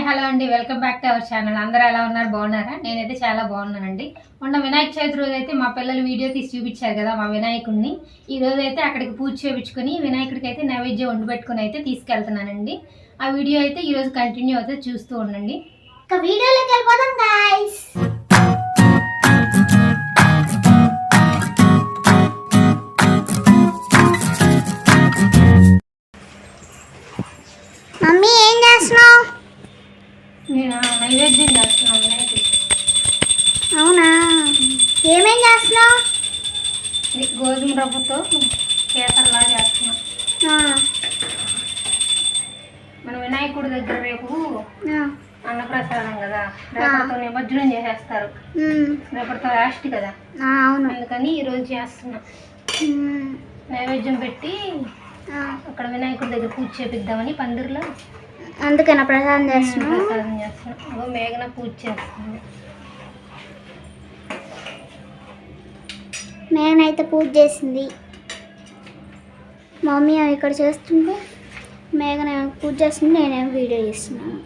Hi hello అండి. Welcome back to our channel. అందరూ ఎలా ఉన్నారు? బాగున్నారా? నేనైతే చాలా బాగున్నానండి. మొన్న వినాయక చవితి రోజు అయితే మా పిల్లలు వీడియో తీసి చూపించారు కదా మా వినాయకుడిని ఈ రోజు అయితే అక్కడికి పూజ చేయించుకొని వినాయకుడికి అయితే నైవేద్యం వండి పెట్టుకుని అయితే తీసుకెళ్తున్నానండి. ఆ వీడియో అయితే ఈ రోజు కంటిన్యూ అయితే చూస్తూ ఉండండి. వీడియోలోకి వెళ్ళిపోదాం ఏమేం చేస్తున్నావు? గోధుమ రవ్వతో కేసర్లా చేస్తున్నాను ఆ, మన వినాయకుడి దగ్గర రేపు అన్నప్రసాదం కదా. రేపటితో నిమజ్జనం చేసేస్తారు. రేపటితో లాస్ట్ కదా. అవును. అందుకని ఈ రోజు చేస్తున్నా. నైవేద్యం పెట్టి అక్కడ వినాయకుడి దగ్గర పూజ చేపిద్దామని పందిరిలో అందుకేనా ప్రసాదం చేస్తున్నావు. ప్రసాదం చేస్తున్నాం. మేఘన పూజ చేస్తుంది మేనైతే పూజ చేసింది. మమ్మీ అవి ఇక్కడ చేస్తుంటే మేఘన పూజ చేస్తుంది నేనేమో వీడియో చేస్తున్నాను.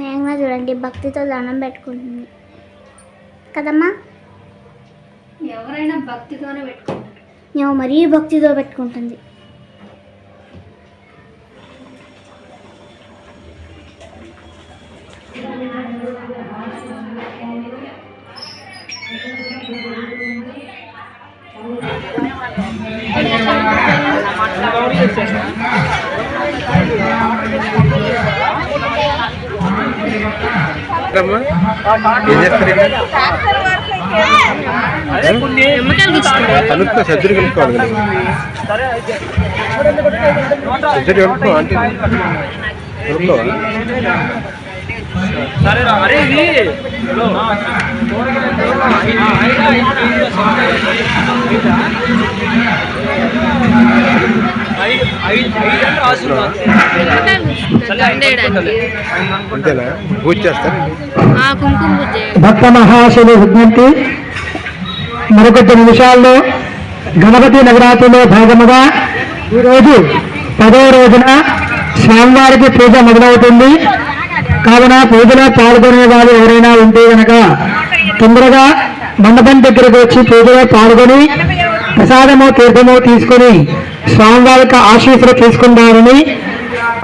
మేఘన చూడండి భక్తితో దండం పెట్టుకుంటుంది. కదమ్మా? ఎవరైనా భక్తితోనే పెట్టుకుంటారు. మేము మరీ భక్తితో పెట్టుకుంటుంది. అమ్మా ఏం చేస్తారు కలుపుకో సజ్జరి కలుపుకోవాలి కదా సజ్జరి కలుపుకో అంటే అరే ఇది అంతేనా పూజ చేస్తారు భక్త మహాశులు విజ్ఞప్తి మరికొద్ది నిమిషాల్లో గణపతి నవరాత్రిలో భాగముగా ఈరోజు పదో రోజున స్వామివారికి పూజ మొదలవుతుంది. కావున పూజలో పాల్గొనే వారు ఎవరైనా ఉంటే గనక తొందరగా మండపం దగ్గరకు వచ్చి పూజలో పాల్గొని ప్రసాదము తీర్థము తీసుకొని స్వామివారికి ఆశీస్సులు తీసుకుంటారని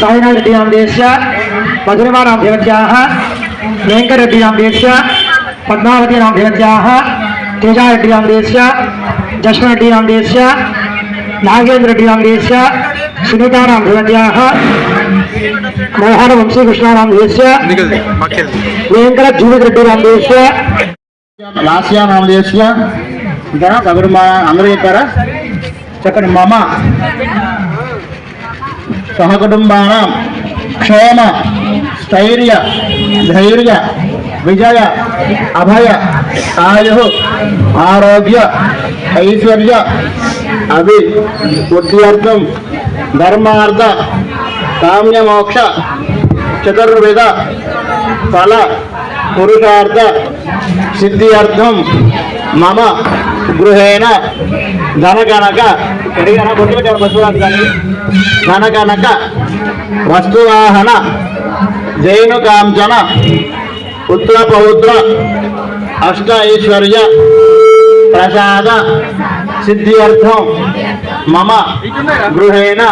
सायनाद्यां देश्य मधुरमानां देवत्याः वेङ्करद्यां देश्य पद्मावतीनां देवत्याः तेजारड्यां देश्य जश्नड्यां देश्य नागेन्द्रड्यां देश्य सुनीतानां देवत्याः मोहनवंशीकृष्णानां देश्य वेङ्करजीवितरेड्डीनां देश्य ಲಾಸ್ಯಾನಾಂ ದೇಶ್ಯ ಇದರ ಗೌರವ ಅಂಗ್ರೇಜರ సహకుటుంబాన. క్షేమ స్థైర్య ధైర్య విజయ అభయ ఆయు ఆరోగ్య ఐశ్వర్య అభి బుద్ధ్యర్థం ధర్మార్థ కామ్యమోక్ష చతుర్విధ ఫల పురుషార్థ సిద్ధ్యర్థం మమ గృహేణ ధనకనక ఎడిగిన బొట్టుకొచ్చారు బస్సు కానీ ధనకనక వస్తువాహన జైనుకాంచన పుత్ర పౌత్ర అష్ట ఐశ్వర్య ప్రసాద సిద్ధ్యర్థం మమ గృహేణ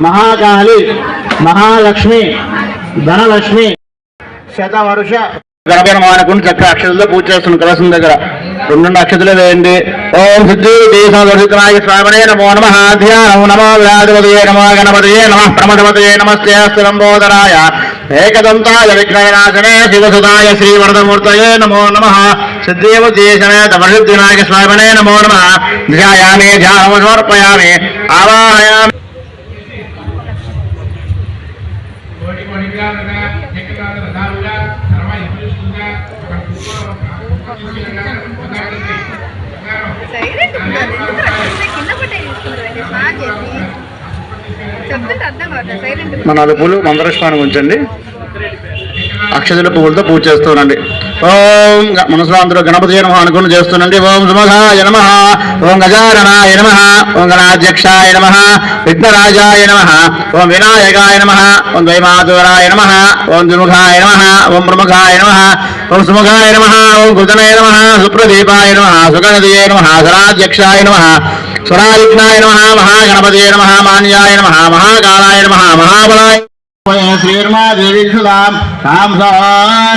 మహాకాళి మహాలక్ష్మి ధనలక్ష్మి శతవర్ష గణపతి మానకుని చక్ర అక్షతలతో పూజ చేస్తున్న కలసం దగ్గర రెండు అక్షతలు వేయండి ఓం సిద్ధి దేశాయ స్వామినే నమో నమ ధ్యానం నమో వ్యాధిపతయే నమో గణపతయే నమ ప్రమదపతయే నమస్తే లంబోదరాయ ఏకదంతాయ విఘ్నవినాశనే శివసుతాయ శ్రీవరదమూర్తయే నమో నమ సిద్ధేవ దేశమేత ప్రసిద్ధినాయక స్వామినే నమో నమ ధ్యాయామి ధ్యానం సమర్పయామి ఆవాహయామి మన అదుపులు మందరస్వామి ఉంచండి. అక్షతుల పువ్వులతో పూజ చేస్తూనండి. ఓం గ- మనసులో గణపతి నమ అనుకుని చేస్తున్నాండి ఓం సుమఘాయ నమ ఓం గజారణాయ నమ ఓం గణాధ్యక్షాయ నమ విఘ్నరాజాయ నమ ఓం వినాయకాయ నమ ఓం ద్వైమాధురాయ నమ ఓం ద్విముఖాయ నమ ఓం ప్రముఖాయ నమ ఓం సుముఖాయ నమ ఓం కుదనాయ నమ సుప్రదీపాయ నమ సుగణదయే నమ సరాధ్యక్షాయ నమ సురావిఘ్నాయ నమ మహాగణపతే నమ మాన్యాయ నమ మహాకాలాయ నమ మహాబలాయ శ్రీర్మాదేవి సుధాం తాం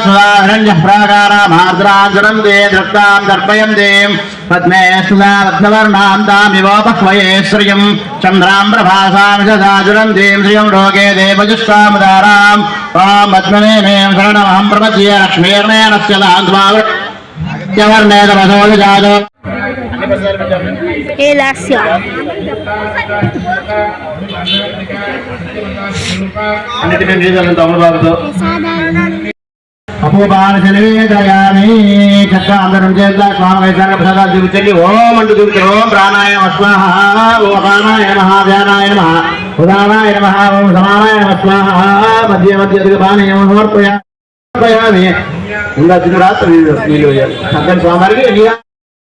సుధారణ్య ప్రాకారామార్ద్రాంజనం దే దృష్టాం దర్పయం దేం పద్మే సుధా రత్నవర్ణాం తామివోపహ్వయే శ్రియం చంద్రాం ప్రభాసాం దేం శ్రియం లోకే దేవజుష్టాముదారాం. ఓం పద్మనే మేం శరణమహం ప్రపద్యే లాస్య అన్నిటి మేము చేయాలి తమ్ముడు బాబుతో. అపూపాన శనివేదయామి చక్క అందరం చేద్దాం స్వామి వైశాఖ ప్రసాదాలు చూపించండి. ఓం అంటూ చూపించండి. ఓం ప్రాణాయ స్వాహ ఓం అపానాయ నమ ధ్యానాయ నమ ఉదానాయ నమ ఓం సమానాయ నమ స్వాహ మధ్య మధ్య సమర్పయ సమర్పయామి. ఇంకా రాత్రి? నీళ్ళు నీళ్ళు వేయాలి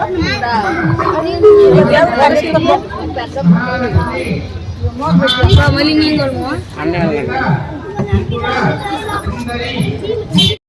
Kamu mau